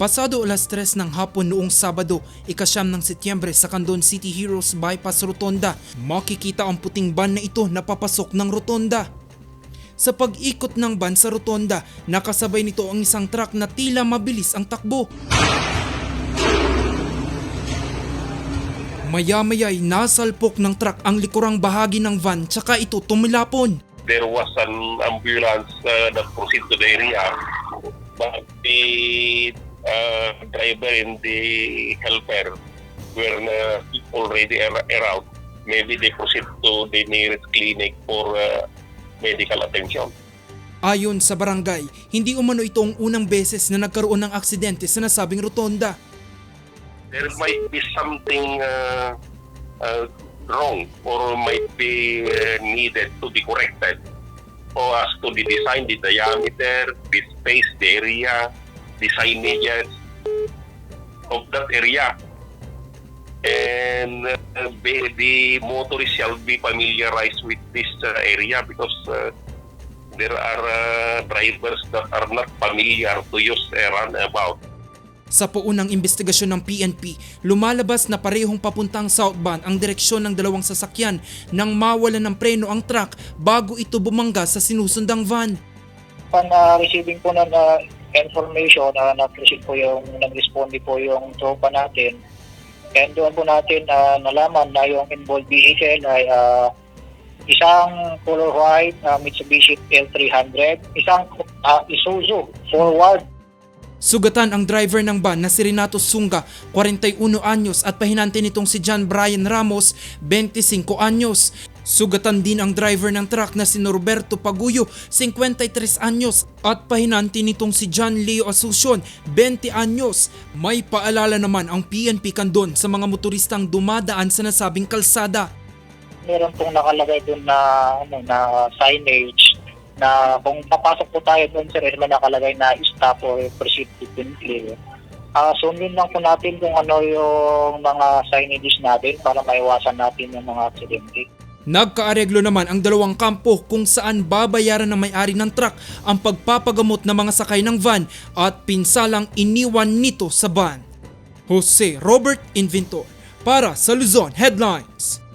Pasado alas 3 ng hapon noong Sabado, ikasyam ng Setyembre sa Candon City Heroes Bypass Rotonda, makikita ang puting van na ito na papasok ng rotonda. Sa pag-ikot ng van sa rotonda, nakasabay nito ang isang truck na tila mabilis ang takbo. Maya-maya'y nasalpok ng truck ang likurang bahagi ng van tsaka ito tumilapon. there was an ambulance uh, that proceeded to the area, but the uh, driver and the helper were uh, already ar- around. Maybe they proceed to the nearest clinic for uh, medical attention. Ayon sa barangay, hindi umano ito ang unang beses na nagkaroon ng aksidente sa nasabing rotonda. There might be something uh, uh, wrong or might be uh, needed to be corrected for us to design the diameter, the space, the area, the signages of that area. And uh, the, the motorists shall be familiarized with this uh, area because uh, there are uh, drivers that are not familiar to use a runabout. Sa pounang investigasyon ng PNP, lumalabas na parehong papuntang southbound ang direksyon ng dalawang sasakyan nang mawalan ng preno ang truck bago ito bumangga sa sinusundang van. Upon uh, receiving po ng uh, information, uh, na-receive po yung, nag-respond po yung tropa natin. And doon po natin uh, nalaman na yung involved vehicle ay uh, isang color white uh, Mitsubishi L300, isang uh, Isuzu forward Sugatan ang driver ng van na si Renato Sunga, 41 anyos at pahinante nitong si John Brian Ramos, 25 anyos. Sugatan din ang driver ng truck na si Norberto Paguyo, 53 anyos at pahinante nitong si John Leo Asuncion, 20 anyos. May paalala naman ang PNP Kandon sa mga motoristang dumadaan sa nasabing kalsada. meron pong nakalagay doon na ano na signage na kung papasok po tayo doon sir, may nakalagay na stop or proceed to clear. Ah, sundin lang po natin kung ano yung mga signages natin para maiwasan natin yung mga aksidente. Nagkaareglo naman ang dalawang kampo kung saan babayaran ng may-ari ng truck ang pagpapagamot ng mga sakay ng van at pinsalang iniwan nito sa van. Jose Robert Inventor para sa Luzon Headlines.